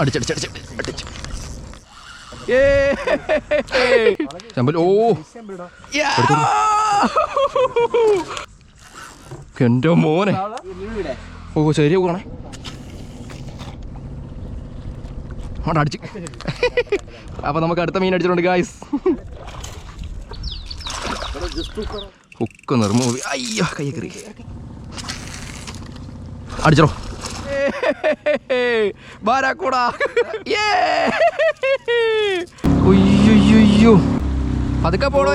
അടിച്ചടിച്ചടിച്ച്. അടിച്ച് ഏ ചെമ്പൽ ഓ യാ. എന്റെ മോനെ. ഓ ശരി പോകണേ. അവിടെ അടിച്ച്. അപ്പൊ നമുക്ക് അടുത്ത മീൻ അടിച്ചിട്ടുണ്ട് ഗായ്സ് ഹുക്ക് നിർമ്മൂവി അയ്യോ കൈ കയറി. അടിച്ചോ. ബാരാക്കൂടാ അയ്യോ പതുക്കെ പോടോ.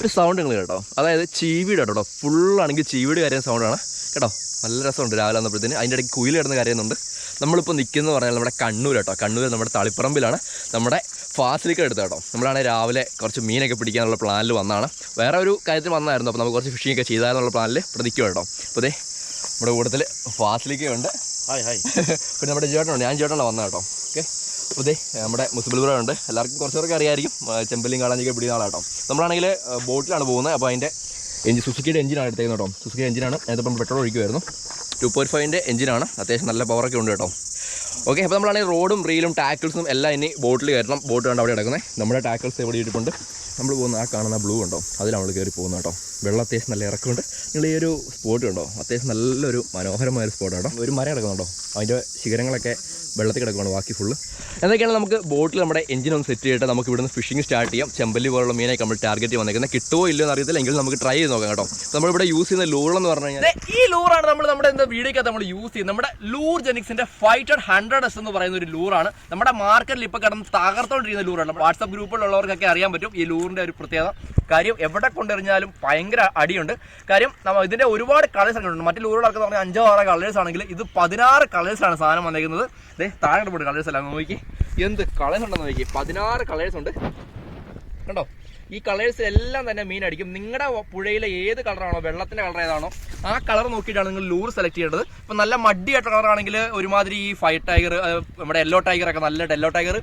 ഒരു സൗണ്ട് നിങ്ങൾ കേട്ടോ. അതായത് ചീവീട് കേട്ടോ. ഫുള്ളാണെങ്കിൽ ചീവീട് കാര്യം സൗണ്ടാണ് കേട്ടോ നല്ല രസമുണ്ട് രാവിലെ വന്നപ്പോഴത്തേന്. അതിന്റെ ഇടയ്ക്ക് കുയിൽ കിടന്ന് കരയുന്നുണ്ട്. നമ്മളിപ്പോൾ നിൽക്കുന്നത് പറഞ്ഞാൽ നമ്മുടെ കണ്ണൂർ കേട്ടോ. കണ്ണൂർ നമ്മുടെ തളിപ്പറമ്പിലാണ്. നമ്മുടെ ഫാസിലിക്ക എടുത്ത കേട്ടോ. നമ്മളാണെങ്കിൽ രാവിലെ കുറച്ച് മീനൊക്കെ പിടിക്കാനുള്ള പ്ലാനിൽ വന്നതാണ് വേറെ ഒരു കാര്യത്തിൽ വന്നായിരുന്നു. അപ്പോൾ നമുക്ക് കുറച്ച് ഫിഷിംഗ് ഒക്കെ ചെയ്താലുള്ള പ്ലാനിൽ പ്രതിക്കുക കേട്ടോ. അപ്പോൾ ദേ നമ്മുടെ കൂട്ടത്തിൽ ഫാസിലിക്കയുണ്ട്. Hi hi. പിന്നെ നമ്മുടെ ചേട്ടനുണ്ട്. ഞാൻ ചേട്ടനാണ് വന്നത് കേട്ടോ. ഓക്കെ. അപ്പോൾ ദേ നമ്മുടെ മുസ്ബിൾ ബ്രോ ഉണ്ട് എല്ലാവർക്കും കുറച്ച് പേർക്ക് അറിയായിരിക്കും. ചെമ്പല്ലിയും കാളാഞ്ചൊക്കെ പിടിക്കുന്ന ആളാട്ടോ നമ്മളാണെങ്കിൽ ബോട്ടിലാണ് പോകുന്നത്. അപ്പോൾ അതിന്റെ എഞ്ചിൻ സുസുക്കിയുടെ എഞ്ചിനാണ് എടുത്തേക്കുന്നത് കേട്ടോ. സുസുക്കിയുടെ എഞ്ചിനാണ്. അതിപ്പം പെട്രോൾ ഒഴിക്കുമായിരുന്നു ടു പോയിന്റ് ഫൈവിന്റെ എഞ്ചിനാണ്. അത്യാവശ്യം നല്ല പവറൊക്കെ ഉണ്ട് കേട്ടോ. ഓക്കെ അപ്പോൾ നമ്മളാണെങ്കിൽ റോഡും റീലും ടാക്കിൾസും എല്ലാം ഇനി ബോട്ടിൽ കയറണം. ബോട്ട് കണ്ട് അവിടെ കിടക്കുന്നത് നമ്മുടെ ടാക്കിൾസ് എവിടെ ഇട്ടിട്ടുണ്ട്. നമ്മൾ പോകുന്ന ആ കാണുന്ന ബ്ലൂ ഉണ്ടോ? അതിലാണ് നമ്മൾ കയറി പോകുന്നത് കേട്ടോ. വെള്ളം അത്യാവശ്യം നല്ല ഇറക്കമുണ്ട്. നിങ്ങൾ ഈ ഒരു സ്പോട്ട് ഉണ്ടോ അത്യാവശ്യം നല്ലൊരു മനോഹരമായ ഒരു സ്പോട്ട് കേട്ടോ. ഒരു മരം കിടക്കുന്നുണ്ടോ? അതിന്റെ ശിഖരങ്ങളൊക്കെ വെള്ളത്തിൽ കിടക്കുകയാണ് ബാക്കി ഫുള്ള് എന്തൊക്കെയാണ് നമുക്ക് ബോട്ടിൽ നമ്മുടെ എഞ്ചിൻ ഒന്ന് സെറ്റ് ചെയ്തിട്ട് നമുക്ക് ഇവിടുന്ന് ഫിഷിംഗ് സ്റ്റാർട്ട് ചെയ്യാം. ചെമ്പല്ലി പോലുള്ള മീനൊക്കെ നമ്മൾ ടാർഗറ്റ് വന്നേക്കുന്നത് കിട്ടുമോ ഇല്ലയോ എന്ന് അറിയത്തില്ല. എങ്കിലും നമുക്ക് ട്രൈ ചെയ്ത് നോക്കാം കേട്ടോ. നമ്മളിവിടെ യൂസ് ചെയ്യുന്ന ലൂർ എന്ന് പറഞ്ഞു കഴിഞ്ഞാൽ ഈ ലൂറാണ് നമ്മൾ നമ്മുടെ എന്താ വീഡിയോക്കകത്ത് നമ്മൾ യൂസ് ചെയ്യുന്നത്. നമ്മുടെ ലൂർ ജെനിക്സിന്റെ ഫൈറ്റഡ് ഹൺഡ്രഡ് എസ് എന്ന് പറയുന്ന ഒരു ലൂറാണ് നമ്മുടെ മാർക്കറ്റിൽ ഇപ്പോൾ കിടന്ന് തകർത്തോണ്ടിരിക്കുന്ന ലൂറാണ് വാട്സപ്പ് ഗ്രൂപ്പിലുള്ളവർക്കൊക്കെ അറിയാൻ പറ്റും ഈ ലൂറിന്റെ ഒരു പ്രത്യേകത. കാര്യം എവിടെ കൊണ്ടെറിഞ്ഞാലും ഭയങ്കര അടിയുണ്ട്. കാര്യം നമ്മൾ ഇതിന്റെ ഒരുപാട് കളേഴ്സ് ഒക്കെ മറ്റു ലൂറുകളൊക്കെ പറഞ്ഞാൽ അഞ്ചോ ആറോ കളേഴ്സ് ആണെങ്കിൽ ഇത് പതിനാറ് കളേഴ്സാണ് സാധനം വന്നിരിക്കുന്നത് ദേ താഴെ കളേഴ്സ് അല്ല നോക്കി. എന്ത് കളേഴ്സ് ഉണ്ടെന്ന് നോക്കി. പതിനാറ് കളേഴ്സ് ഉണ്ട്. കണ്ടോ? ഈ കളേഴ്സ് എല്ലാം തന്നെ മീൻ അടിക്കും. നിങ്ങളുടെ പുഴയിലെ ഏത് കളറാണോ വെള്ളത്തിന്റെ കളർ ഏതാണോ ആ കളർ നോക്കിയിട്ടാണ് നിങ്ങൾ ലൂർ സെലക്ട് ചെയ്യേണ്ടത്. ഇപ്പം നല്ല മഡിയായിട്ട് കളറാണെങ്കിൽ ഒരുമാതിരി ഈ ഫൈറ്റ് ടൈഗർ നമ്മുടെ യെല്ലോ ടൈഗർ ഒക്കെ നല്ല യെല്ലോ ടൈഗർ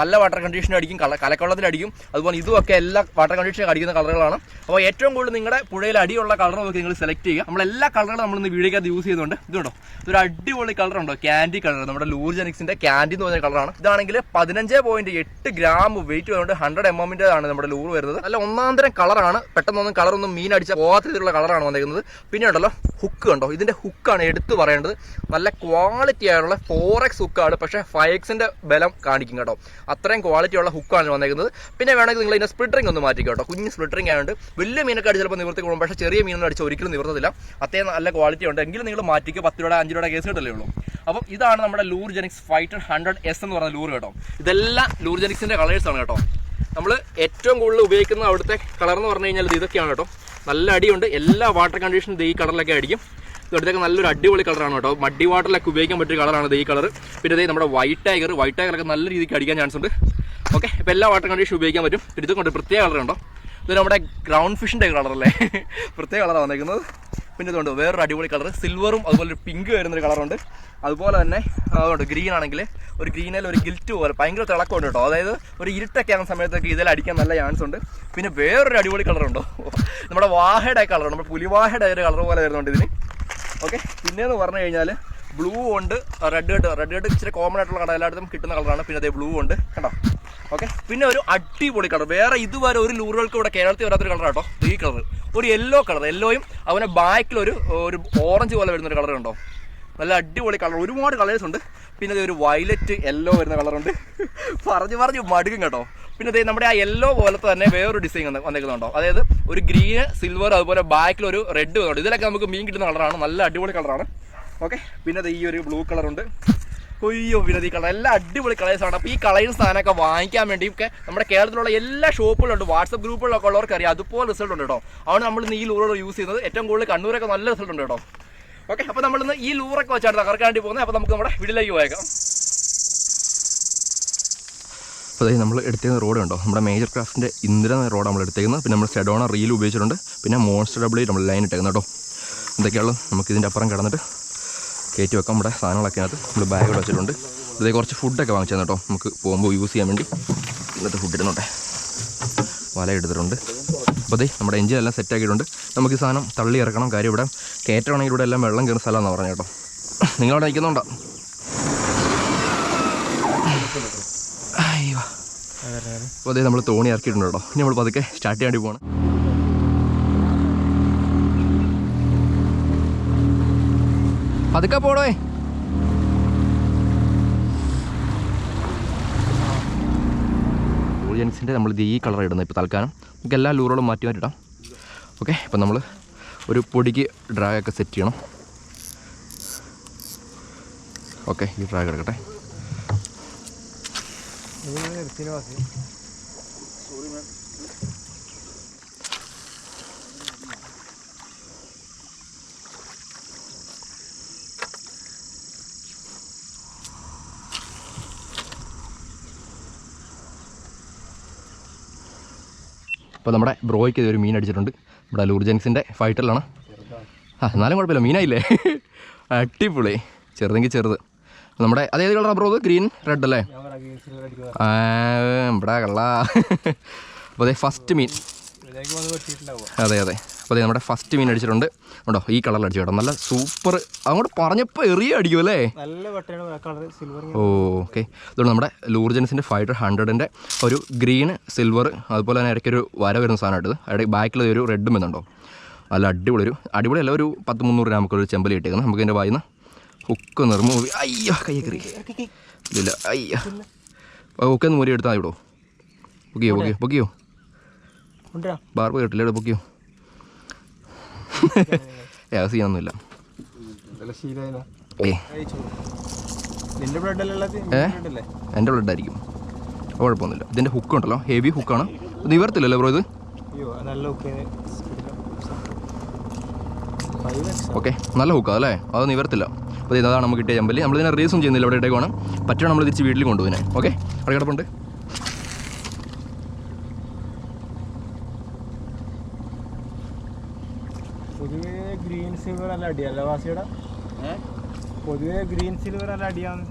നല്ല വാട്ടർ കണ്ടീഷൻ അടിക്കും കല കലക്കള്ളത്തിൽ അടിക്കും. അതുപോലെ ഇതുമൊക്കെ എല്ലാ വാട്ടർ കണ്ടീഷൻ അടിക്കുന്ന കളറുകളാണ് അപ്പോൾ ഏറ്റവും കൂടുതൽ നിങ്ങളുടെ പുഴയിൽ അടിയുള്ള കളർ നോക്കി നിങ്ങൾ സെലക്ട് ചെയ്യുക. നമ്മൾ എല്ലാ കളറുകളും നമ്മൾ ഇന്ന് വീഡിയോക്കകത്ത് യൂസ് ചെയ്യുന്നുണ്ട്. ഇതുണ്ടോ ഇതൊരു അടിപൊളി കളർ ഉണ്ടോ? ക്യാൻഡി കളർ നമ്മുടെ ലൂർജനിക്സിന്റെ ക്യാൻഡി എന്ന് പറഞ്ഞ കളറാണ് ഇതാണെങ്കിൽ പതിനഞ്ച് പോയിന്റ് എട്ട് ഗ്രാം വെയിറ്റ് വരുന്നുണ്ട് ഹൺഡ്രഡ് എം എമ്മിന്റെതാണ് നമ്മുടെ ലൂർ വരുന്നത്. നല്ല ഒന്നാന്തരം കളറാണ്. പെട്ടെന്നൊന്നും കളറൊന്നും മീൻ അടിച്ച പോകാത്ത രീതിയിലുള്ള കളറാണ് വന്നിരിക്കുന്നത് പിന്നെ ഉണ്ടല്ലോ ഹുക്ക് കണ്ടോ? ഇതിന്റെ ഹുക്കാണ് എടുത്തു പറയേണ്ടത്. നല്ല ക്വാളിറ്റി ആയുള്ള ഫോർ എക്സ് ഹുക്കാണ് പക്ഷേ ഫൈവ് എക്സിന്റെ ബലം കാണിക്കും കേട്ടോ. അത്രയും ക്വാളിറ്റി ഉള്ള ഹുക്കാണ് വന്നിരിക്കുന്നത് പിന്നെ വേണമെങ്കിൽ നിങ്ങൾ ഇതിന്റെ സ്പ്ലിറ്ററിംഗ് ഒന്ന് മാറ്റി കേട്ടോ. കുഞ്ഞ് സ്പ്ലിറ്ററിംഗ് ആയതുകൊണ്ട് വലിയ മീനൊക്കെ അടിച്ച് ചിലപ്പോൾ നിവർത്തി കൂടും. പക്ഷേ ചെറിയ മീനൊന്നും അടിച്ച് ഒരിക്കലും നിവർത്തില്ല അത്രയും നല്ല ക്വാളിറ്റി ഉണ്ട്. എങ്കിലും നിങ്ങൾ മാറ്റിക്കോ. പത്ത് രൂപയുടെ അഞ്ച് രൂപയുടെ കേസ് കിട്ടല്ലേ ഉള്ളൂ. അപ്പം ഇതാണ് നമ്മുടെ ലൂർ ജെനിക്സ് ഫൈറ്റർ ഹൺഡ്രഡ് എസ് എന്ന് പറഞ്ഞ ലൂർ കേട്ടോ. ഇതെല്ലാം ലൂർ ജെനിക്സിന്റെ കളേഴ്സാണ് കേട്ടോ. നമ്മൾ ഏറ്റവും കൂടുതൽ ഉപയോഗിക്കുന്ന അവിടുത്തെ കളർ എന്ന് പറഞ്ഞു കഴിഞ്ഞാൽ ഇത് ഇതൊക്കെയാണ് കേട്ടോ. നല്ല അടിയുണ്ട്. എല്ലാ വാട്ടർ കണ്ടീഷനും ഈ കളറിലൊക്കെ അടിക്കും ഇവിടുത്തേക്ക് നല്ലൊരു അടിപൊളി കളറാണ് കേട്ടോ. മഡി വാട്ടറിലൊക്കെ ഉപയോഗിക്കാൻ പറ്റിയ കളറാണ് ഈ കളർ പിന്നെ ഇതേ നമ്മുടെ വൈറ്റ് ടൈഗർ വൈറ്റ് ടൈഗറൊക്കെ നല്ല രീതിക്ക് അടിക്കാൻ ചാൻസ് ഉണ്ട്. ഓക്കെ ഇപ്പോൾ എല്ലാ വാട്ടർ കണ്ടീഷനും ഉപയോഗിക്കാൻ പറ്റും. പിന്നെ കൊണ്ട് പ്രത്യേക കളറുണ്ടോ ഇത് നമ്മുടെ ഗ്രൗണ്ട് ഫിഷിന്റെ കളറല്ലേ പ്രത്യേക കളറാണ് വന്നേക്കുന്നത്. പിന്നെ ഇതുണ്ട് വേറൊരു അടിപൊളി കളർ സിൽവറും അതുപോലെ ഒരു പിങ്ക് വരുന്നൊരു കളറുണ്ട് അതുപോലെ തന്നെ അതുകൊണ്ട് ഗ്രീൻ ആണെങ്കിൽ ഒരു ഗ്രീനിൽ ഒരു ഗിൽറ്റ് പോലെ. ഭയങ്കര തിളക്കമുണ്ട് കേട്ടോ. അതായത് ഒരു ഇരുട്ടൊക്കെ ആകുന്ന സമയത്തൊക്കെ ഇതിൽ അടിക്കാൻ നല്ല ചാൻസ് ഉണ്ട്. പിന്നെ വേറൊരു അടിപൊളി കളറുണ്ടോ നമ്മുടെ വാഹയുടെ കളർ നമ്മുടെ പുലിവാഹയുടെ ഒരു കളർ പോലെ വരുന്നുണ്ട് ഇതിന്. ഓക്കെ പിന്നെയെന്ന് പറഞ്ഞു കഴിഞ്ഞാൽ ബ്ലൂ ഉണ്ട് റെഡ് ഹെഡ് റെഡ് ഹെഡ് ഇച്ചിരി കോമൺ ആയിട്ടുള്ള കളർ എല്ലായിടത്തും കിട്ടുന്ന കളറാണ് പിന്നെ അതേ ബ്ലൂ ഉണ്ട്. കണ്ടോ? ഓക്കെ പിന്നെ ഒരു അടിപൊളി കളർ വേറെ ഇതുവരെ ഒരു ലൂറുകൾക്ക് ഇവിടെ കേരളത്തിൽ വരാത്തൊരു കളർ കേട്ടോ. ഈ കളർ ഒരു യെല്ലോ കളർ യെല്ലോയും അവനെ ബാക്കിൽ ഒരു ഒരു ഓറഞ്ച് പോലെ വരുന്ന ഒരു കളർ കണ്ടോ നല്ല അടിപൊളി കളർ ഒരുപാട് കളേഴ്സ് ഉണ്ട്. പിന്നെ ഒരു വയലറ്റ് യെല്ലോ വരുന്ന കളറുണ്ട് പറഞ്ഞു പറഞ്ഞു മടുക്കും കേട്ടോ. പിന്നെ ദേ നമ്മുടെ ആ യെല്ലോ പോലത്തെ തന്നെ വേറൊരു ഡിസൈൻ വന്നേക്കുന്നുണ്ടോ? അതായത് ഒരു ഗ്രീന് സിൽവർ അതുപോലെ ബാക്കിൽ ഒരു റെഡ് വരുന്നുണ്ട് ഇതിലൊക്കെ നമുക്ക് മീൻ കിട്ടുന്ന കളറാണ് നല്ല അടിപൊളി കളറാണ് ഓക്കെ പിന്നെ ഈ ഒരു ബ്ലൂ കളറുണ്ട് കൊയ്യോ വിനതി കളർ. എല്ലാം അടിപൊളി കളേഴ്സ് ആണ്. അപ്പോൾ ഈ കളേഴ്സ് സാധനമൊക്കെ വാങ്ങിക്കാൻ വേണ്ടി ഒക്കെ നമ്മുടെ കേരളത്തിലുള്ള എല്ലാ ഷോപ്പുകളുണ്ട്. വാട്സപ്പ് ഗ്രൂപ്പുകളിലൊക്കെ ഉള്ളവർക്ക് അറിയാം. അതുപോലെ റിസൾട്ട് ഉണ്ട് കേട്ടോ. ആണ് നമ്മൾ ഈ ലൂറുകൾ യൂസ് ചെയ്യുന്നത് ഏറ്റവും കൂടുതൽ കണ്ണൂരൊക്കെ നല്ല റിസൾട്ട് ഉണ്ട് കേട്ടോ. ഓക്കെ അപ്പോൾ നമ്മളിന്ന് ഈ ലൂറൊക്കെ വെച്ചാണ് തകർക്കാൻ വേണ്ടി പോകുന്നത്. അപ്പോൾ നമുക്ക് നമ്മുടെ വീട്ടിലേക്ക് പോയേക്കാം. അപ്പോൾ അതായത് നമ്മൾ എടുത്തേക്കുന്ന റോഡ് ഉണ്ടോ നമ്മുടെ മേജർ ക്രാഫ്റ്റിന്റെ ഇന്ദ്ര എന്ന റോഡ് നമ്മൾ എടുത്തേക്കുന്നത്. പിന്നെ നമ്മൾ സെഡോണ റീൽ ഉപയോഗിച്ചിട്ടുണ്ട്. പിന്നെ മോൺസ്റ്റർ ഡബിൾ നമ്മൾ ലൈൻ ഇട്ടേക്കുന്നത് കേട്ടോ. എന്തൊക്കെയാണ് നമുക്ക് ഇതിന്റെ അപ്പുറം കിടന്നിട്ട് കയറ്റി വെക്കാം. നമ്മുടെ സാധനങ്ങളൊക്കെ അതിനകത്ത് നമ്മൾ ബാഗുകൾ വെച്ചിട്ടുണ്ട്. ഇതേ കുറച്ച് ഫുഡൊക്കെ വാങ്ങിച്ചു കേട്ടോ നമുക്ക് പോകുമ്പോൾ യൂസ് ചെയ്യാൻ വേണ്ടി ഇന്നത്തെ ഫുഡ് ഇരുന്നോട്ടെ വല എടുത്തിട്ടുണ്ട്. അപ്പോൾ അതെ നമ്മുടെ എൻജിൻ എല്ലാം സെറ്റ് ആക്കിയിട്ടുണ്ട്. നമുക്ക് ഈ സാധനം തള്ളി ഇറക്കണം. കാര്യം ഇവിടെ കയറ്റമാണെങ്കിൽ ഇവിടെ എല്ലാം വെള്ളം കയറുന്ന സ്ഥലമാണെന്ന് പറഞ്ഞു കേട്ടോ. നിങ്ങളവിടെ നിൽക്കുന്നുണ്ടോ? അയ്യോ. അപ്പോൾ അതേ നമ്മൾ തോണി ഇറക്കിയിട്ടുണ്ട് കേട്ടോ. ഇനി നമ്മൾ പതുക്കെ സ്റ്റാർട്ട് ചെയ്യാൻ പോകണം പതുക്കെ പോടേ. ജെൻസിന്റെ നമ്മൾ ഇത് ഈ കളർ ഇടുന്നത് ഇപ്പോൾ തൽക്കാലം. നമുക്ക് എല്ലാ ലൂറുകളും മാറ്റി മാറ്റിയിടാം ഓക്കെ ഇപ്പം നമ്മൾ ഒരു പൊടിക്ക് ഡ്രാഗൊക്കെ സെറ്റ് ചെയ്യണം. ഓക്കെ ഈ ഡ്രാഗ് എടുക്കട്ടെ. ഇപ്പോൾ നമ്മുടെ ബ്രോയ്ക്ക് ഇതൊരു മീൻ അടിച്ചിട്ടുണ്ട്. നമ്മുടെ ലൂർജൻസിന്റെ ഫൈറ്ററിലാണ്. ആ എന്നാലും കുഴപ്പമില്ല മീനായില്ലേ? അടിപൊളി. ചെറുതെങ്കിൽ ചെറുത്. നമ്മുടെ അതേത് കളറാ ബ്രോ അത്? ഗ്രീൻ റെഡ് അല്ലേ? ഇവിടെ കള്ള. അപ്പോൾ അതെ ഫസ്റ്റ് മീൻ. അതെ അതെ. അപ്പോൾ നമ്മുടെ ഫസ്റ്റ് മീൻ അടിച്ചിട്ടുണ്ട്. ഉണ്ടോ? ഈ കളറിൽ അടിച്ചു കേട്ടോ. നല്ല സൂപ്പർ അങ്ങോട്ട് പറഞ്ഞപ്പോൾ എറിയ അടിക്കും അല്ലേ? ഓ ഓക്കെ. ഇതുകൊണ്ട് നമ്മുടെ ലൂർജൻസിന്റെ ഫൈവ് ഹൺഡ്രഡിന്റെ ഒരു ഗ്രീൻ സിൽവർ അതുപോലെ തന്നെ ഇടയ്ക്കൊരു വര വരുന്ന സാധനമായിട്ട് അവിടെ ബാക്കിൽ ഒരു റെഡും വരുന്നുണ്ടോ നല്ല അടിപൊളി ഒരു അടിപൊളി അല്ല ഒരു പത്ത് മുന്നൂറ് രൂപ ഒരു ചെമ്പലി ഇട്ടേക്കുന്നത് നമുക്ക് ഇതിന്റെ വായിന്ന് ഹുക്ക് ഒന്ന് റിമൂവ് അയ്യോ കൈ കറി ഇല്ല അയ്യോ. ഓക്കെ ഒന്ന് മുറി എടുത്താൽ ബുക്ക് ചെയ്യോ പൊക്കിയോ പൊക്കിയോ പൊക്കിയോ ചെയ്യോ? ബാർബ് കേട്ടില്ല ബുക്ക് പൊക്കിയോ ഏ അത് ചെയ്യാനൊന്നുമില്ല നല്ല ശീലമായിരുന്നു ഏ നിന്റെ ബ്രെഡ് അല്ലേ ഏ? ബ്രെഡ് അല്ലേ എന്റെ ബ്ലഡ് ആയിരിക്കും. കുഴപ്പമൊന്നുമില്ല. ഇതിന്റെ ഹുക്ക് ഉണ്ടല്ലോ. ഹെവി ഹുക്കാണ് നിവർത്തില്ലല്ലോ ബ്രോ ഇത്? ഓക്കെ നല്ല ഹുക്കാണ് അല്ലേ? അത് നിവർത്തില്ല. അപ്പോൾ ഇതാണ് നമുക്ക് കിട്ടിയ ചമ്പൽ നമ്മൾ ഇതിനെ റീസും ചെയ്യുന്നില്ല. ഇവിടെ ഇടേക്കാണ് പറ്റുക നമ്മൾ തിരിച്ച് വീട്ടിൽ കൊണ്ടുപോകുന്നത് ഓക്കെ അവിടെ കിടപ്പുണ്ട് പൊതുവേ ഗ്രീൻ സിൽവർ അല്ല അടിയല്ല വാസിയുടെ പൊതുവേ ഗ്രീൻ സിൽവർ അല്ല അടിയാണ്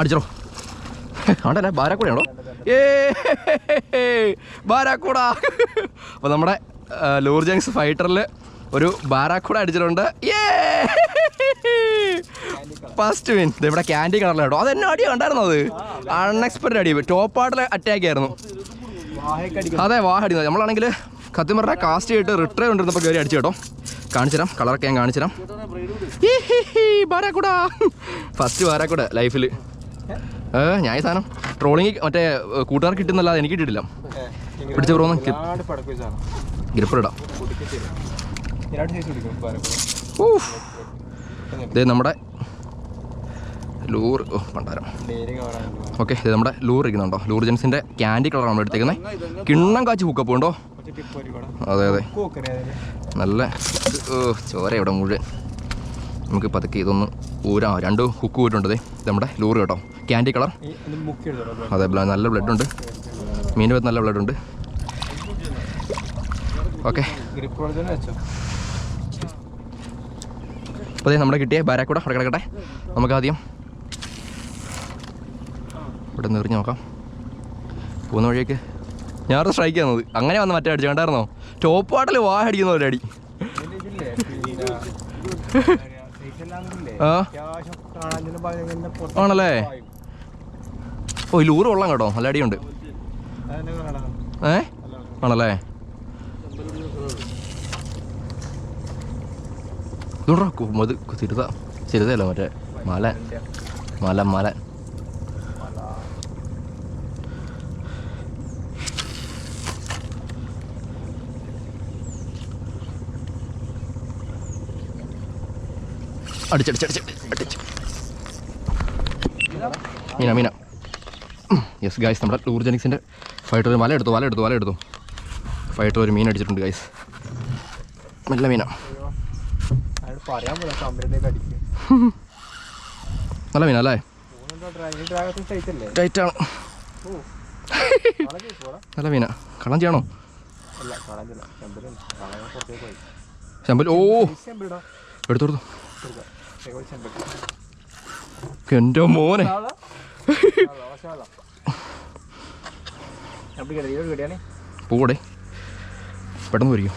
അടിച്ചോ. ആണ്ടല്ലേ ബാരാക്കൂടയാണോ? ഏ ബാരാക്കൂട. അപ്പോൾ നമ്മുടെ ലോർജങ്സ് ഫൈറ്ററിൽ ഒരു ബാരാക്കൂട അടിച്ചിട്ടുണ്ട്. ഫസ്റ്റ് വിൻ ഇവിടെ ക്യാൻഡി കളറിലാട്ടോ അത് എന്നെ അടി കണ്ടായിരുന്നത് അത്? അൺഎക്സ്പെക്റ്റഡ് അടി. ടോപ്പ് ആർട്ടിൽ അറ്റാക്ക് ആയിരുന്നു. അതെ വാഹടി നമ്മളാണെങ്കിൽ സത്യം കാസ്റ്റ് ചെയ്തിട്ട് റിട്ടേൺ കൊണ്ടിരുന്നപ്പോൾ കയറി അടിച്ചു കേട്ടോ. കാണിച്ചു തരാം. കളറൊക്കെ ഞാൻ കാണിച്ചു തരാം. ബാരാക്കൂട. ഫസ്റ്റ് ബാരാക്കൂട ലൈഫിൽ ഏ? ഞാൻ ഈ സാധനം ട്രോളിങ് മറ്റേ കൂട്ടുകാർക്ക് കിട്ടുന്നല്ലാതെ എനിക്ക് കിട്ടിയിട്ടില്ല. പിടിച്ചു ബ്രോ ഗ്രിപ്പിടാം ഊഫ് ഇത് നമ്മുടെ ലൂർ ഓ പണ്ടാരം ഓക്കെ ഇത് നമ്മുടെ ലൂർ ഇരിക്കുന്നുണ്ടോ? ലൂർ ജെൻസിന്റെ ക്യാൻഡി കളർ നമ്മൾ എടുത്തേക്കുന്നത് കിണ്ണം കാച്ചി ഹുക്കപ്പ് ഉണ്ടോ? അതെ അതെ. നല്ല ചോര ഇവിടെ മുഴുവൻ. നമുക്ക് പതുക്കെ ഇതൊന്ന് ഊരാ. രണ്ട് ഹുക്ക് ദേ. ഇത് നമ്മുടെ ലൂർ കേട്ടോ. ക്യാൻഡി കളർ അതെ നല്ല ബ്ലഡ് ഉണ്ട്. മീൻ വെച്ച് നല്ല ബ്ലഡ് ഉണ്ട്. ഓക്കെ അപ്പോൾ നമ്മുടെ കിട്ടിയ ബാരാക്കൂടെ. അവിടെ കിടക്കട്ടെ. നമുക്ക് ആദ്യം ഇവിടെ നിന്ന് എറിഞ്ഞ് നോക്കാം. പോകുന്ന വഴിയൊക്കെ. ഞാനത് സ്ട്രൈക്ക് ചെയ്യുന്നത് അങ്ങനെ വന്ന് മറ്റേ അടിച്ചു കണ്ടായിരുന്നോ? ടോപ്പ് വാട്ടിൽ വാ അടിക്കുന്ന ഒരു അടി. ആണല്ലേ? ഓ ഈ ലൂറ് കൊള്ളാം കേട്ടോ. നല്ല അടിയുണ്ട്. ഏ? ആണല്ലേ? ഇതുകൊണ്ടാ കുമ്മത് ചിരുത ചിരുതല്ലോ മറ്റേ? മല. മല മല. അടിച്ചടിച്ചടിച്ച് അടിച്ച്. മീന മീന. യെസ് ഗായ്സ് നമ്മുടെ ലൂർജനിക്സിന്റെ ഫൈറ്റർ ഒരു മല എടുത്തു വല എടുത്തു വല എടുത്തു ഫൈറ്റർ ഒരു മീൻ അടിച്ചിട്ടുണ്ട് ഗായ്സ് നല്ല മീന. നല്ല മീന അല്ലേ? ടൈറ്റാണ് നല്ല മീന. കളം ചെയ്യണോ? ചെമ്പല്ലി ഓ. എടുത്തു എടുത്തോടുത്തു എന്റെ മോനെ? പോടെ. പെട്ടെന്ന് വരിക്കും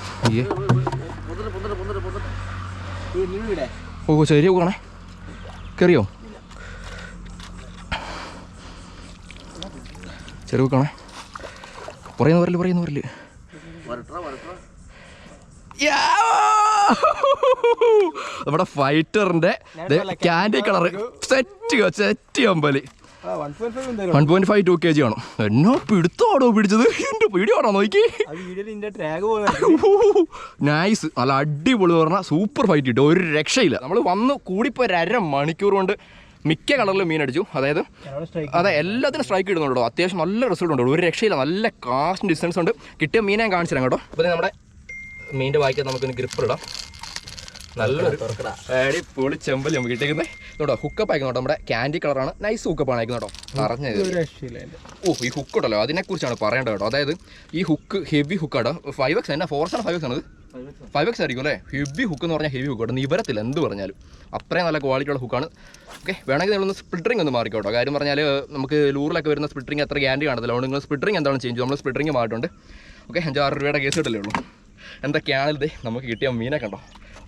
ഓ ശരി കാണേ കയറിയോ ചെറുവ് കാണേ പറയുന്നു പറയൽ പറയുന്നു പറയൽ യാ നമ്മുടെ ഫൈറ്ററിന്റെ candy colour set set അമ്പലി? One point five two K G ആണോ. എന്നോ പിടുത്തോടോ പിടിച്ചത്? എന്റെ വീഡിയോ നോക്കി നൈസ് നല്ല അടിപൊളി പറഞ്ഞാൽ സൂപ്പർ ഫൈറ്റ് കിട്ടും. ഒരു രക്ഷയില്ല. നമ്മൾ വന്ന് കൂടിപ്പോ ഒരു അര മണിക്കൂർ കൊണ്ട് മിക്ക കളറിലും മീൻ അടിച്ചു. അതായത് അതെ എല്ലാത്തിനും സ്ട്രൈക്ക് ഇടുന്നുണ്ടോ അത്യാവശ്യം നല്ല റിസൾട്ട് ഉണ്ട്? ഒരു രക്ഷയില്ല. നല്ല കാസ്റ്റ് ഡിസ്റ്റൻസ് ഉണ്ട്. കിട്ടിയ മീനെ കാണിച്ചു തരാം കേട്ടോ. അപ്പോൾ നമ്മുടെ മീനിന്റെ വായിക്കാൻ നമുക്കൊന്ന് ഗ്രിപ്പ് ഇടാം. നല്ലൊരു അടിപൊളി ചെമ്പൽ നമുക്ക് കിട്ടിയിരിക്കുന്നത് കേട്ടോ ഹുക്കപ്പ് അയക്കുന്നു കേട്ടോ നമ്മുടെ ക്യാൻഡി കളറാണ് നൈസ് ഹുക്കപ്പാണ് അയക്കുന്നത് കേട്ടോ. പറഞ്ഞത്. ഓ ഈ ഹുക്ക് ഉണ്ടല്ലോ അതിനെക്കുറിച്ചാണ് പറയേണ്ടത് കേട്ടോ. അതായത് ഈ ഹുക്ക് ഹെവി ഹുക്കാണ് ഫൈവ് എക്സ് എന്നാ ഫോർസ് ആണ് ഫൈവ് എക്സ് ആണ് ഫൈവ് എക്സ് ആയിരിക്കും അല്ലേ? ഹെവി ഹുക്ക് എന്ന് പറഞ്ഞാൽ ഹെവി ഹുക്ക് കേട്ടോ. നിവരത്തില്ല എന്ത് പറഞ്ഞാലും. അത്രയും നല്ല ക്വാളിറ്റി ഉള്ള ഹുക്കാണ് ഓക്കെ വേണമെങ്കിൽ നിങ്ങളൊന്ന് സ്പ്ലിറ്ററിംഗ് ഒന്ന് മാറിക്കോട്ടോ കാര്യം പറഞ്ഞാൽ നമുക്ക് ലൂറിലൊക്കെ വരുന്ന സ്പ്ലിറ്ററിംഗ് അത്ര ഗ്യാരണ്ടി കാണത്തില്ല. അതുകൊണ്ട് നിങ്ങൾ സ്പ്ലിറ്ററിംഗ് എന്താണ് ചേഞ്ച് നമ്മൾ സ്പ്ലിറ്ററിംഗ് മാറിയിട്ടുണ്ട് ഓക്കെ അഞ്ചാറ് രൂപയുടെ കേസ് കിട്ടല്ലേ ഉള്ളൂ. എന്തൊക്കെയാണ് ഇത്? നമുക്ക് കിട്ടിയ മീനെ കണ്ടോ?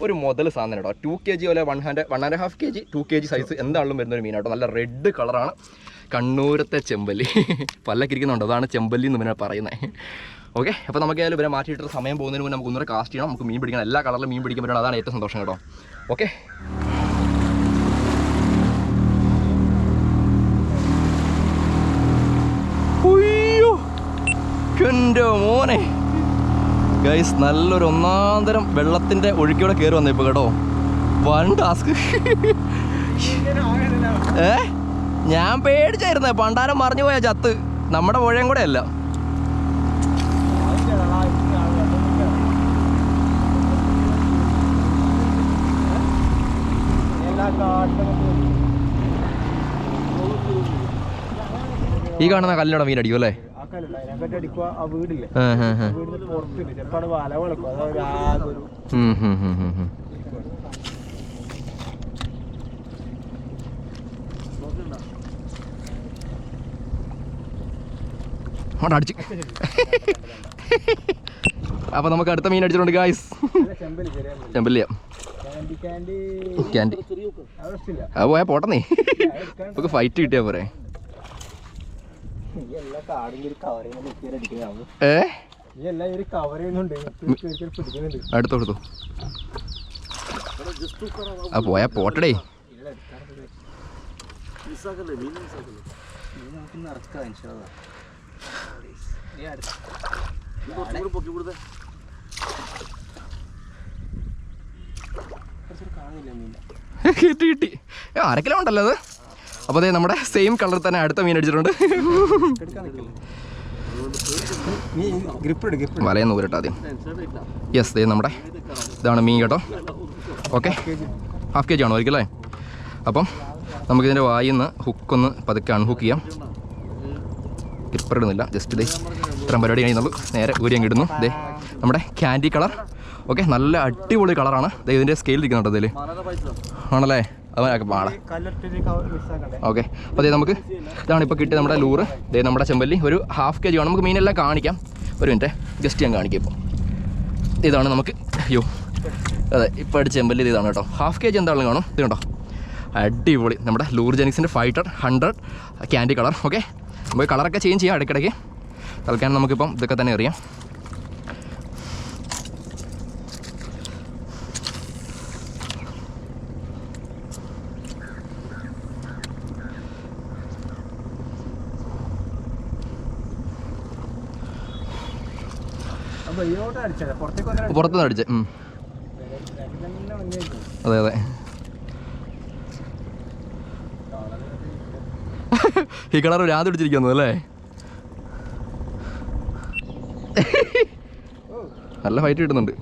ഒരു മുതൽ സാധനം കേട്ടോ. ടു കെ ജി പോലെ one and one and half K G two K G size എന്താണെങ്കിലും വരുന്ന ഒരു മീനാട്ടോ. നല്ല റെഡ് കളറാണ് കണ്ണൂരത്തെ ചെമ്പല്ലി. പല്ലക്കിരിക്കുന്നുണ്ട്. അതാണ് ചെമ്പല്ലി എന്ന് പിന്നെ പറയുന്നത് ഓക്കെ അപ്പോൾ നമുക്ക് ഏതായാലും ഇവരെ മാറ്റിയിട്ട് സമയം പോകുന്നതിന് മുന്നേ നമുക്ക് ഒന്നര കാസ്റ്റ് ചെയ്യണം. നമുക്ക് മീൻ പിടിക്കണം. എല്ലാ കളറിലും മീൻ പിടിക്കാൻ പറ്റണം അതാണ് ഏറ്റവും സന്തോഷം കേട്ടോ. ഓക്കെ ഉയ്യോ! എന്റെ മോനെ. ഗൈസ് നല്ലൊരു ഒന്നാന്തരം വെള്ളത്തിന്റെ ഒഴുക്കിയോടെ കയറി വന്നേ ഇപ്പോൾ കേട്ടോ. One task. ഏ? ഞാൻ പേടിച്ചായിരുന്നേ. പണ്ടാരം മറിഞ്ഞു പോയ ചത്ത്. നമ്മുടെ പുഴയും കൂടെ അല്ല. ഈ കാണുന്ന കല്ലിനോടെ മീൻ അടിക്കും അല്ലേ? അടിച്ച്. അപ്പൊ നമുക്ക് അടുത്ത മീൻ അടിച്ചിട്ടുണ്ട് ഗായ്സ്. ചെമ്പല്ലിയ. ക്യാൻഡി അത് പോയാ പോട്ടെ നീ നമുക്ക് ഫൈറ്റ് കിട്ടിയാ പോരെ ഈ എല്ലാ കാടും ഒരു കവർ ചെയ്യുന്ന വ്യക്തിയെ അടിക്കുന്നതാണ് ഏ? അടുത്ത് ആ പോയാ പോട്ടടേ. കിട്ടി കിട്ടി. ഏ, അര കിലോ ഉണ്ടല്ലോ അത്? അപ്പോൾ അതെ നമ്മുടെ സെയിം കളർ തന്നെ അടുത്ത മീൻ അടിച്ചിട്ടുണ്ട്. വലയെന്ന് ഊരട്ടെ ആദ്യം. യെസ് ദേ നമ്മുടെ ഇതാണ് മീൻ കേട്ടോ. ഓക്കെ ഹാഫ് കെ ജി ആണോ ഒരിക്കലേ? അപ്പം നമുക്കിതിന്റെ വായിന്ന് ഹുക്കൊന്ന് പതുക്കെ അൺഹുക്ക് ചെയ്യാം. ഗ്രിപ്പർ ഇടുന്നില്ല. ജസ്റ്റ് ദേ ഇത്രയും പരിപാടി കഴിയുന്നുള്ളൂ നേരെ ഊരിയം കിടുന്നു ദേ നമ്മുടെ ക്യാൻഡി കളർ ഓക്കെ നല്ല അടിപൊളി കളറാണ് ദേ ഇതിന്റെ സ്കെയിൽ ഇരിക്കുന്നുണ്ടോ ഇതിൽ ആണല്ലേ? അവനൊക്കെ മിസ്സാക്കണ്ടേ ഓക്കെ അപ്പോൾ അതേ നമുക്ക് ഇതാണ് ഇപ്പോൾ കിട്ടിയ നമ്മുടെ ലൂറ് ഇതേ നമ്മുടെ ചെമ്പല്ലി. ഒരു ഹാഫ് കെ ജി വേണം നമുക്ക് മീനെല്ലാം കാണിക്കാം. ഒരു മിനിറ്റ് ജസ്റ്റ് ഞാൻ കാണിക്കാം ഇപ്പോൾ ഇതാണ് നമുക്ക് അയ്യോ. അതെ ഇപ്പോൾ അടിച്ച ചെമ്പല്ലി ഇത് ഇതാണ് കേട്ടോ. ഹാഫ് കെ ജി എന്താണെങ്കിലും കാണും? ഇത് കണ്ടോ? അടിപൊളി. നമ്മുടെ lure ജെനിക്സിന്റെ fighter hundred candy colour okay നമുക്ക് കളറൊക്കെ ചേഞ്ച് ചെയ്യാം ഇടയ്ക്കിടയ്ക്ക്. തൽക്കാലം നമുക്കിപ്പം ഇതൊക്കെ തന്നെ അറിയാം. അടിച്ചത് പുറത്തുനിന്ന് അടിച്ച് ഉം. തന്നെ വന്നേക്കും അതെ അതെ. ഈ കളർ രാത് പിടിച്ചിരിക്കുന്നു അല്ലേ? നല്ല ഫൈറ്റ് കിട്ടുന്നുണ്ട്.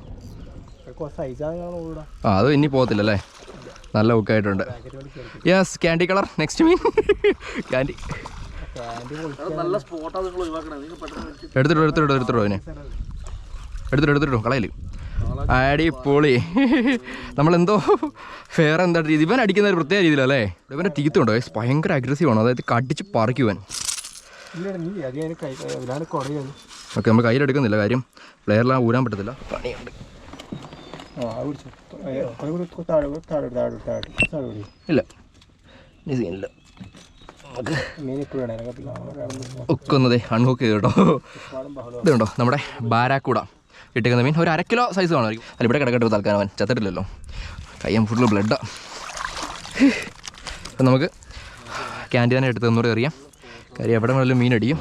ആ അത് ഇനി പോകത്തില്ല അല്ലേ? നല്ല ബുക്കായിട്ടുണ്ട് ആയിട്ടുണ്ട്. യെസ് ക്യാൻഡി കളർ നെക്സ്റ്റ് മീൻ. ക്യാൻഡി ക്യാൻഡി പൊളിക്കാൻ. നല്ല സ്പോട്ടാ നിങ്ങൾ ഒഴിവാക്കണേ. നിങ്ങൾ പെട്ടെന്ന് മേടിച്ച് എടുത്തിട്ടോ എടുത്തിട്ടോ എടുത്തിട്ടോ അതിനെ. എടുത്തിട്ടോ എടുത്തിട്ടോ കളയൽ. അടിപൊളി. നമ്മളെന്തോ ഫെയർ എന്താ രീതി? ഇവൻ അടിക്കുന്ന ഒരു പ്രത്യേക രീതിയിലല്ലേ? ഇവന്റെ ടീത്ത് ഉണ്ടോ? ഭയങ്കര അഗ്രസീവ് ആണ്. അതായത് കടിച്ച് പറിക്കുവൻ ഇല്ല ഓക്കെ നമ്മൾ കയ്യിലെടുക്കുന്നില്ല കാര്യം. പ്ലെയറിലാണ് ഊരാൻ പറ്റത്തില്ല. പണിയുണ്ട്. ഇല്ല. ഇടയിലൊക്കെ ഒക്കെ ഒന്നതേ അൺഹോക്ക് ചെയ്ത് കേട്ടോ. ഇതുണ്ടോ? നമ്മുടെ ബാരാക്കൂട. ഇട്ടിക്കുന്ന മീൻ ഒരു അര കിലോ സൈസ് കാണുമായിരിക്കും അല്ല ഇവിടെ കിടക്കട്ടെ തൽക്കാലം ചത്തിട്ടില്ലല്ലോ. കയ്യം ഫുൾ ബ്ലഡാ അപ്പം നമുക്ക് ക്യാന്റീനെ എടുത്ത് ഒന്നുകൂടെ എറിയാം. കാര്യം എവിടെ വേണമെങ്കിലും മീൻ അടിക്കും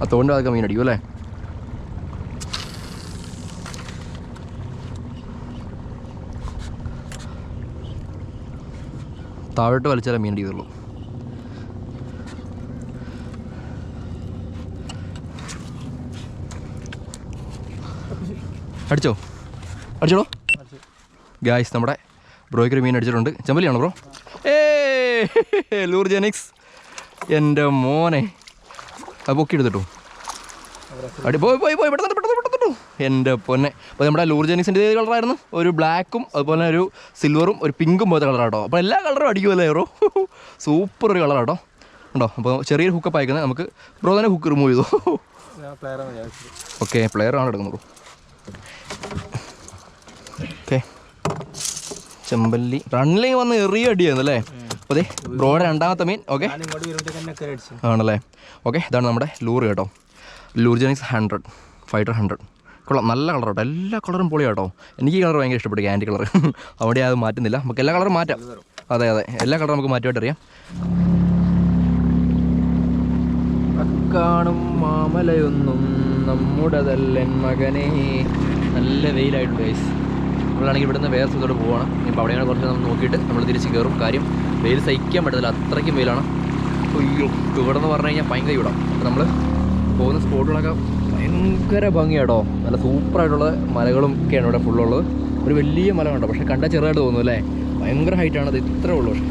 ആ അതൊക്കെ മീൻ അടിക്കും അല്ലേ? താഴോട്ട് വലിച്ചാലേ മീൻ അടിക്കുള്ളൂ അടിച്ചോ? അടിച്ചോളൂ. ഗായ്സ് നമ്മുടെ ബ്രോയ്ക്കൊരു മീൻ അടിച്ചിട്ടുണ്ട്. ചെമ്പലിയാണോ ബ്രോ? ഏ ലൂർ ജെനിക്സ് എന്റെ മോനെ. അത് പൊക്കി എടുത്തിട്ടു അടി പോയി പോയി പോയി പെട്ടെന്ന് എന്റെ പൊന്നെ. അപ്പോൾ നമ്മുടെ ലൂർ ജെനിക്സിന്റെ ഏത് കളറായിരുന്നു. ഒരു ബ്ലാക്കും അതുപോലെ തന്നെ ഒരു സിൽവറും ഒരു പിങ്കും പോലത്തെ കളറാട്ടോ. അപ്പോൾ എല്ലാ കളറും അടിക്കുമല്ലേ ഏറോ സൂപ്പർ ഒരു കളറാട്ടോ. ഉണ്ടോ? അപ്പോൾ ചെറിയൊരു ഹുക്കപ്പ് അയക്കുന്നത് നമുക്ക് ബ്രോ തന്നെ ഹുക്ക് റിമൂവ് ചെയ്തു. ഓക്കെ പ്ലെയർ ആണ് എടുക്കുന്നത് ഓക്കെ ചെമ്പല്ലി. റണ്ണിലേക്ക് വന്ന് എറിയ അടിയായിരുന്നു അല്ലേ? അപ്പോൾ അതെ ബ്രോയുടെ രണ്ടാമത്തെ മീൻ. ഓക്കെ ആണല്ലേ? ഓക്കെ ഇതാണ് നമ്മുടെ ലൂർ കേട്ടോ. ലൂർ ജെനിക്സ് ഹൺഡ്രഡ് ഫൈറ്റർ ഹൺഡ്രഡ് കൊള്ളാം. നല്ല കളർ കേട്ടോ. എല്ലാ കളറും പൊളിയാട്ടോ. എനിക്ക് ഈ കളർ ഭയങ്കര ഇഷ്ടപ്പെട്ടു ക്യാൻഡി കളർ അവിടെ അത് മാറ്റുന്നില്ല. നമുക്ക് എല്ലാ കളറും മാറ്റാം. അതെ അതെ. എല്ലാ കളറും നമുക്ക് മാറ്റുമായിട്ട് അറിയാം. കാണും മാമലയൊന്നും നമ്മുടേതല്ലൻ മകനെ. നല്ല വെയിലായിട്ടുണ്ട് ഗൈസ് നമ്മളാണെങ്കിൽ ഇവിടുന്ന് വേറെ സ്ഥലത്തോട്ട് പോവാണ്. ഇപ്പോൾ അവിടെയാണ് കുറച്ച് നമ്മൾ നോക്കിയിട്ട് നമ്മൾ തിരിച്ച് കയറും. കാര്യം വെയിൽ സഹിക്കാൻ പറ്റത്തില്ല. അത്രയ്ക്കും വെയിലാണ്. അയ്യോ ഇവിടെ എന്ന് പറഞ്ഞു കഴിഞ്ഞാൽ ഭയങ്കര ഇവിടാം അപ്പോൾ നമ്മൾ പോകുന്ന സ്പോട്ടുകളൊക്കെ ഭയങ്കര ഭംഗിയാട്ടോ. നല്ല സൂപ്പറായിട്ടുള്ള മലകളും ഒക്കെയാണ് ഇവിടെ ഫുള്ളുള്ളത് ഒരു വലിയ മല കണ്ടോ? പക്ഷെ കണ്ടാൽ ചെറുതായിട്ട് തോന്നും അല്ലേ? ഭയങ്കര ഹൈറ്റാണ് അത്. ഇത്രേ ഉള്ളൂ പക്ഷേ.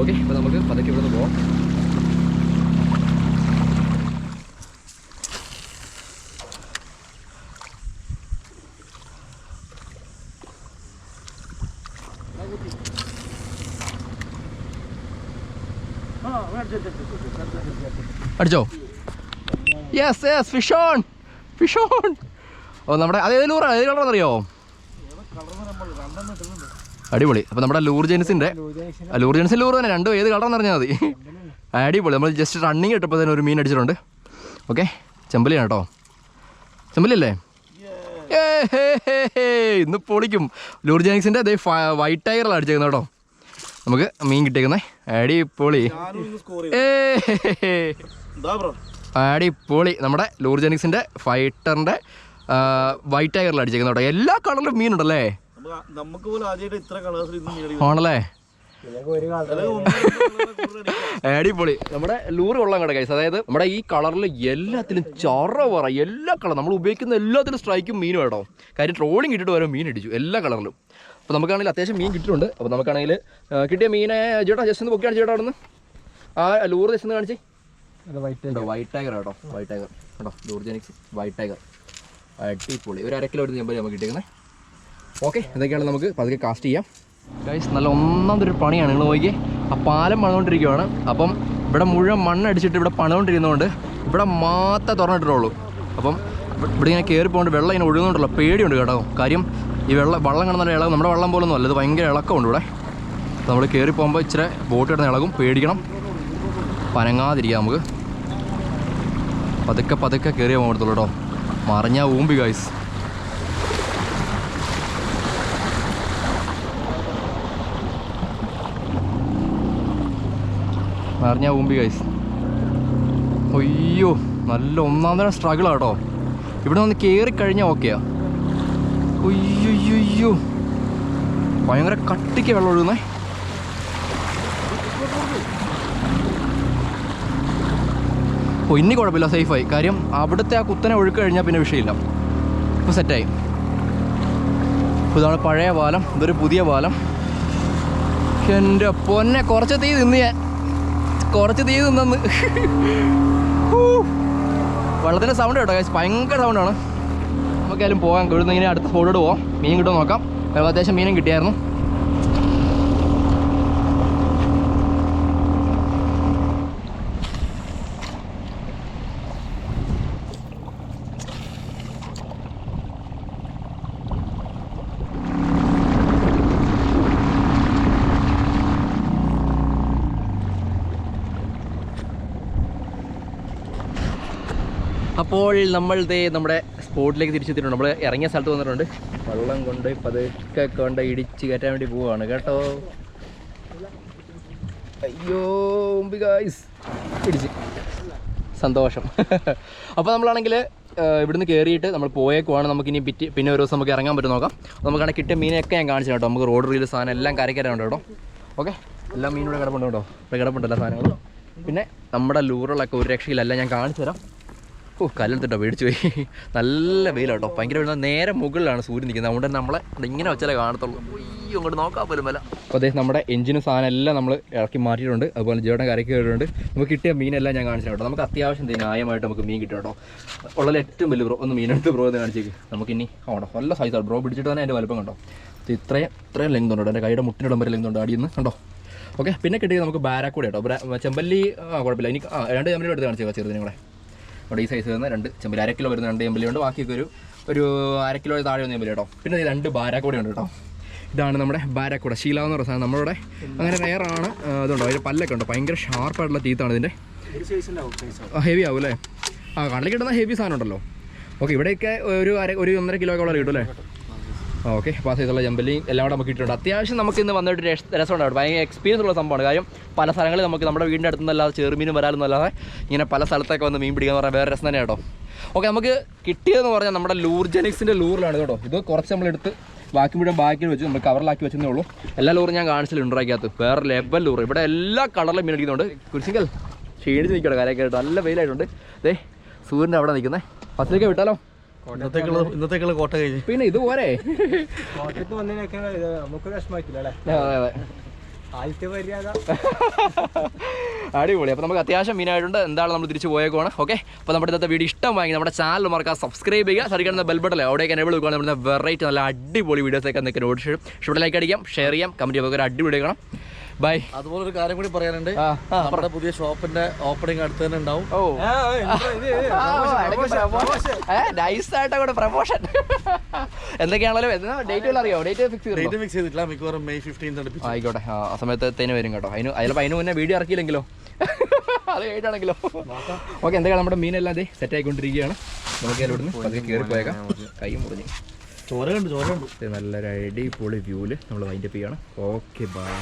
ഓക്കെ അപ്പോൾ നമുക്ക് പതുക്കെ ഇവിടെ നിന്ന് പോവാം അടിച്ചോ? Yes yes fish on fish on ഓ നമ്മുടെ അത് ഏത് ലൂറാണ് ഏത് കളറാണെന്നറിയോ അടിപൊളി. അപ്പോൾ നമ്മുടെ ലൂർ ജെൻസിന്റെ ലൂർ ജെൻസിൻ ലൂർ തന്നെ. രണ്ടും ഏത് കളർന്ന് പറഞ്ഞാൽ മതി. അടിപൊളി. നമ്മൾ ജസ്റ്റ് റണ്ണിങ് ഇട്ടപ്പോൾ തന്നെ ഒരു മീൻ അടിച്ചിട്ടുണ്ട്. ഓക്കെ ചെമ്പലിയാണ് കേട്ടോ. ചെമ്പലിയല്ലേ ഏ, ഹേ, ഹേ, ഹേ. ഇന്ന് പൊളിക്കും. ലൂർ ജെനിക്സിന്റെ അതേ വൈറ്റ് ടയറിലാണ് അടിച്ചേക്കുന്നത് കേട്ടോ. നമുക്ക് മീൻ കിട്ടിയേക്കുന്നേ. അടിപൊളി. ഏ. അടിപൊളി നമ്മുടെ ലൂർജനിക്സിന്റെ ഫൈറ്ററിന്റെ ഫൈറ്ററിന്റെ വൈറ്റ് ടൈഗറിൽ അടിച്ചേക്കുന്നത് കേട്ടോ. എല്ലാ കളറിലും മീനുണ്ടല്ലേ? നമുക്ക് നമുക്ക് പോലും ആദ്യമായിട്ട് ഇത്ര കളേഴ്സിൽ ആണല്ലേ? അടിപൊളി നമ്മുടെ ലൂറ് കൊള്ളാൻ കട കൈസ് അതായത് നമ്മുടെ ഈ കളറിൽ എല്ലാത്തിലും ചറ പറ എല്ലാ കളർ നമ്മൾ ഉപയോഗിക്കുന്ന എല്ലാത്തിലും സ്ട്രൈക്കും മീനും കേട്ടോ കാര്യം ട്രോളിങ് ഇട്ടിട്ട് വരെ മീൻ അടിച്ചു എല്ലാ കളറിലും അപ്പോൾ നമുക്കാണെങ്കിൽ അത്യാവശ്യം മീൻ കിട്ടിയിട്ടുണ്ട്. അപ്പോൾ നമുക്കാണെങ്കിൽ കിട്ടിയ മീനെ ചേട്ടാ ജസ്റ്റ് ഒന്ന് പൊക്കിയാണ് ചേട്ടാ അവിടെ നിന്ന് ആ ലൂറ് ജസ്റ്റ് ഒന്ന് കാണിച്ചേ. വൈറ്റ് ടൈഗർ വൈറ്റ് ടൈഗർ ജോർജനിക്സ് വൈറ്റ് ടൈഗർ അടിപൊളി. അര കിലോ ഞാൻ നമുക്ക് എന്തൊക്കെയാണ് നമുക്ക് പതുക്കെ കാസ്റ്റ് ചെയ്യാം. ഗൈസ് നല്ല ഒന്നാമതൊരു പണിയാണ്. നിങ്ങൾ നോക്കിയേ ആ പാലം പണിതുകൊണ്ടിരിക്കുകയാണ് അപ്പം ഇവിടെ മുഴുവൻ മണ്ണടിച്ചിട്ട് ഇവിടെ പണിതുകൊണ്ടിരിക്കുന്നതുകൊണ്ട് ഇവിടെ മാത്രമേ തുറന്നിട്ടുള്ളൂ അപ്പം ഇവിടെ ഇങ്ങനെ കയറി പോകുന്നുണ്ട് വെള്ളം ഇങ്ങനെ ഒഴുകുന്നുണ്ടല്ലോ പേടിയുണ്ട് കേട്ടോ. കാര്യം ഈ വെള്ളം വെള്ളം കിടന്ന ഇളകും നമ്മുടെ വെള്ളം പോലൊന്നും അല്ല. ഇത് ഭയങ്കര ഇളക്കമുണ്ട് ഇവിടെ. നമ്മൾ കയറി പോകുമ്പോൾ ഇച്ചിരി ബോട്ട് കിടന്ന് ഇളകും. പേടിക്കണം. പനങ്ങാതിരിക്കാം നമുക്ക്. പതുക്കെ പതുക്കെ കയറിയാൽ പോകാൻ കേട്ടോ മറിഞ്ഞാൽ ഊമ്പി ഗായ്സ് മറിഞ്ഞാൽ ഊമ്പി ഗൈസ് അയ്യോ നല്ല ഒന്നാം തരം സ്ട്രഗിൾ കേട്ടോ ഇവിടെ വന്ന് കയറി കഴിഞ്ഞാൽ ഓക്കെയാ അയ്യോ ഭയങ്കര കട്ടിക്ക് വെള്ളം ഒഴുകുന്നേ. ഓ ഇനി കുഴപ്പമില്ല സേഫായി കാര്യം അവിടുത്തെ ആ കുത്തനെ ഒഴുക്ക് കഴിഞ്ഞാൽ പിന്നെ വിഷയമില്ല. ഇപ്പോൾ സെറ്റായി ഇതാണ് പഴയ പാലം ഇതൊരു പുതിയ പാലം എന്റെ പൊന്നെ കുറച്ച് തീ തിന്ന് ഞാൻ. കുറച്ച് തീ തിന്നെന്ന് ഹൂ. വെള്ളത്തിന്റെ സൗണ്ട് കേട്ടോ. ഭയങ്കര സൗണ്ടാണ് നമുക്കായാലും പോകാം. ഇവിടുന്ന് ഇങ്ങനെ അടുത്ത സ്പോട്ടോട് പോകാം മീൻ കിട്ടുമോ നോക്കാം. അത്യാവശ്യം മീനും കിട്ടിയായിരുന്നു. അപ്പോൾ നമ്മൾ ദേ നമ്മുടെ സ്പോട്ടിലേക്ക് തിരിച്ചെത്തിയിട്ടുണ്ട്. നമ്മൾ ഇറങ്ങിയ സ്ഥലത്ത് വന്നിട്ടുണ്ട്. വെള്ളം കൊണ്ട് പതുക്കെ കൊണ്ട് ഇടിച്ച് കയറ്റാൻ വേണ്ടി പോവാണ്. കേട്ടോ? അയ്യോ ഗായ്സ് ഇടിച്ച്. സന്തോഷം. അപ്പോൾ നമ്മളാണെങ്കിൽ ഇവിടുന്ന് കയറിയിട്ട് നമ്മൾ പോയേക്കുവാണ്. നമുക്ക് ഇനി പിറ്റി പിന്നെ ഒരു ദിവസം നമുക്ക് ഇറങ്ങാൻ പറ്റും നോക്കാം. നമുക്കാണെങ്കിൽ കിട്ടിയ മീനൊക്കെ ഞാൻ കാണിച്ചു കേട്ടോ. നമുക്ക് റോഡ് റീൽ സാധനം എല്ലാം കരക്കരാണ്ട് കേട്ടോ. ഓക്കെ? എല്ലാ മീനും ഇവിടെ കിടപ്പുണ്ട് കേട്ടോ. ഇവിടെ കിടപ്പുണ്ടല്ലോ സാധനങ്ങളും. പിന്നെ നമ്മുടെ ലൂറുകളൊക്കെ ഒരു രക്ഷയിലല്ല ഞാൻ കാണിച്ചു തരാം. ഓ കല്ലെടുത്തിട്ടോ പേടിച്ചു പോയി. നല്ല വെയിലാട്ടോ. ഭയങ്കര വെയിൽ നേരെ മുകളിലാണ് സൂര്യൻ നിൽക്കുന്നത്. അതുകൊണ്ട് നമ്മളെ ഇങ്ങനെ വെച്ചാലേ കാണത്തുള്ളൂ. അയ്യോ അങ്ങോട്ട് നോക്കാൻ പോലും വില അപ്പോൾ അതേ നമ്മുടെ എഞ്ചിനും സാധനം എല്ലാം നമ്മൾ ഇറക്കി മാറ്റിയിട്ടുണ്ട്. അതുപോലെ ജേട്ടൻ കരയ്ക്ക് കയറിയിട്ടുണ്ട്. നമുക്ക് കിട്ടിയ മീനെല്ലാം ഞാൻ കാണിച്ചു കേട്ടോ. നമുക്ക് അത്യാവശ്യം ന്യായമായിട്ട് നമുക്ക് മീൻ കിട്ടും കേട്ടോ. ഉള്ളതിൽ ഏറ്റവും വലിയ ബ്രോ ഒന്ന് മീനെടുത്ത് ബ്രോ എന്ന് കാണിച്ചേക്ക്. നമുക്കിനി ആണോ നല്ല സൈസാണ് ബ്രോ പിടിച്ചിട്ട് തന്നെ എന്റെ വലുപ്പം കണ്ടോ? ഇത്രയും ഇത്രയും ലെങ്ത് ഉണ്ട് എന്റെ കൈയുടെ മുട്ടിനിടം വരെ ലെങ്ത് ഉണ്ട് അടിയിൽ കണ്ടോ? ഓക്കെ പിന്നെ കിട്ടിയത് നമുക്ക് ബാരാക്കൂടെ കേട്ടോ. ചെമ്പല്ലി ആ കുഴപ്പമില്ല. എനിക്ക് ആ രണ്ട് ചെമ്പല്ലി എടുത്ത് കാണിച്ചേക്കാം ചെറുതിനും കൂടെ. അവിടെ ഈ സൈസ് വരുന്ന രണ്ട് ചെമ്പലി അര കിലോ വരുന്ന രണ്ട് ചെമ്പലിയുണ്ട് ബാക്കിയൊക്കെ ഒരു ഒരു അര കിലോ താഴെ ഒന്ന് ചെമ്പലി കേട്ടോ. പിന്നെ ഈ രണ്ട് ബാരാക്കൂടെ ഉണ്ട് കേട്ടോ. ഇതാണ് നമ്മുടെ ബാരാക്കൂട. ശീല എന്ന് പറയുന്ന സാധനം നമ്മളിവിടെ അങ്ങനെ വേറാണ് അതുണ്ടോ അതിന്റെ പല്ലൊക്കെ ഉണ്ട്. ഭയങ്കര ഷാർപ്പായിട്ടുള്ള തീത്താണ് ഇതിന്റെ ഹെവി ആവും. അല്ലേ? ആ കടലിൽ കിട്ടുന്ന ഹെവി സാധനം ഉണ്ടല്ലോ. ഓക്കെ ഇവിടെയൊക്കെ ഒരു അര ഒരു ഒന്നര കിലോ ഒക്കെ കിട്ടും അല്ലേ? ഓക്കെ പാസ് ചെയ്തുള്ള ജമ്പലിയും എല്ലാം കൂടെ നമുക്ക് കിട്ടിയിട്ടുണ്ട് അത്യാവശ്യം നമുക്ക് ഇന്ന് വന്നിട്ട് രസ- രസമുണ്ടാവും ഭയങ്കര എക്സ്പീരിയൻസ് ഉള്ള സംഭവമാണ്. കാര്യം പല സ്ഥലങ്ങളിൽ നമുക്ക് നമ്മുടെ വീടിന്റെ അടുത്തുനിന്നല്ലാതെ ചെറുമീനും വരാലൊന്നുമല്ലാതെ ഇങ്ങനെ പല സ്ഥലത്തൊക്കെ വന്ന് മീൻ പിടിക്കുക എന്ന് പറഞ്ഞാൽ വേറെ രസം തന്നെ കേട്ടോ. ഓക്കെ നമുക്ക് കിട്ടിയതെന്ന് പറഞ്ഞാൽ നമ്മുടെ ലൂർജനിക്സിന്റെ ലൂറിലാണ് കേട്ടോ. ഇത് കുറച്ച് നമ്മളെടുത്ത് ബാക്കി മുഴുവൻ ബാക്കിൽ വെച്ച് നമ്മൾ കവറിലാക്കി വെച്ചതേ ഉള്ളൂ. എല്ലാ ലൂറും ഞാൻ കാണിച്ചില്ല ഉണ്ടാക്കിയകത്ത് വേറെ ലെവൽ ലൂർ ഇവിടെ എല്ലാ കളറിലും മീൻ അടിക്കുന്നുണ്ട്. കുരിശിക്കൽ ക്ഷീണിച്ച് നിൽക്കണം കാര്യമൊക്കെ കേട്ടോ നല്ല വെയിലായിട്ടുണ്ട്. ദേ സൂര്യന്റെ അവിടെ നിൽക്കുന്നത് ഫസ്റ്റിലേക്ക് വിട്ടാലോ? ഇന്നത്തേക്കുള്ള ഇന്നത്തേക്കുള്ള കോട്ട കഴിഞ്ഞ്. പിന്നെ ഇത് പോരെ. വന്നതിനൊക്കെ വിഷമായിട്ടില്ല അല്ലേ? അതെ അതെ അടിപൊളി. അപ്പോൾ നമുക്ക് അത്യാവശ്യം മീനായിട്ടുണ്ട്. എന്താണ് നമ്മൾ തിരിച്ചു പോയേക്കുവാണ്. ഓക്കെ അപ്പോൾ നമ്മുടെ ഇന്നത്തെ വീഡിയോ ഇഷ്ടം വാങ്ങി നമ്മുടെ ചാനൽ മറക്കാം സബ്സ്ക്രൈബ് ചെയ്യുക. സരിക്കുന്ന ബെൽബട്ടല്ലേ അവിടെയൊക്കെ എന്നെ വിളിക്കുക നമ്മുടെ വെറൈറ്റി നല്ല അടിപൊളി വീഡിയോസൊക്കെ നിൽക്കുന്ന നോട്ട് ഇഷ്ടപ്പെട്ട ലൈക്ക് അടിക്കാം ഷെയർ ചെയ്യാം. കമന്റ് ചെയ്യുമ്പോൾ ഒരു അടിപൊളി കാണാം. ബൈ. അതുപോലെ ഒരു കാര്യം കൂടി പറയാനുണ്ട്. നമ്മുടെ പുതിയ ഷോപ്പിന്റെ ഓപ്പണിംഗ് അടുത്ത് തന്നെ ഉണ്ടാവും. നൈസായിട്ട് കൂടെ പ്രൊമോഷൻ എന്തൊക്കെയാണല്ലോ ഡേറ്റ് വല്ല അറിയോ? ഡേറ്റ് ഫിക്സ് ഡേറ്റ് ഫിക്സ് ചെയ്തിട്ടില്ല. മിക്കവാറും മെയ് ഫിഫ്റ്റീൻ അടുപ്പിച്ച് ആയിക്കോട്ടെ. ആ സമയത്ത് തേന് വരും കേട്ടോ. അതിന് അതിലപ്പോൾ അതിന് മുന്നേ വീഡിയോ ഇറക്കിയില്ലെങ്കിലോ? അത് കഴിഞ്ഞാണെങ്കിലോ ഓക്കെ എന്തൊക്കെയാണ് നമ്മുടെ മീനെല്ലാം അതെ സെറ്റ് ആയിക്കൊണ്ടിരിക്കുകയാണ്. നമുക്ക് ഇവിടുന്ന് പതുക്കെ കയറി പോയേക്കാം. കൈ മുറിഞ്ഞു ചോര കണ്ട് ചോര കണ്ടു. നല്ലൊരു നല്ലൊരു അടിപൊളി വ്യൂൽ നമ്മൾ വൈൻഡപ്പ് ചെയ്യണം. Okay bye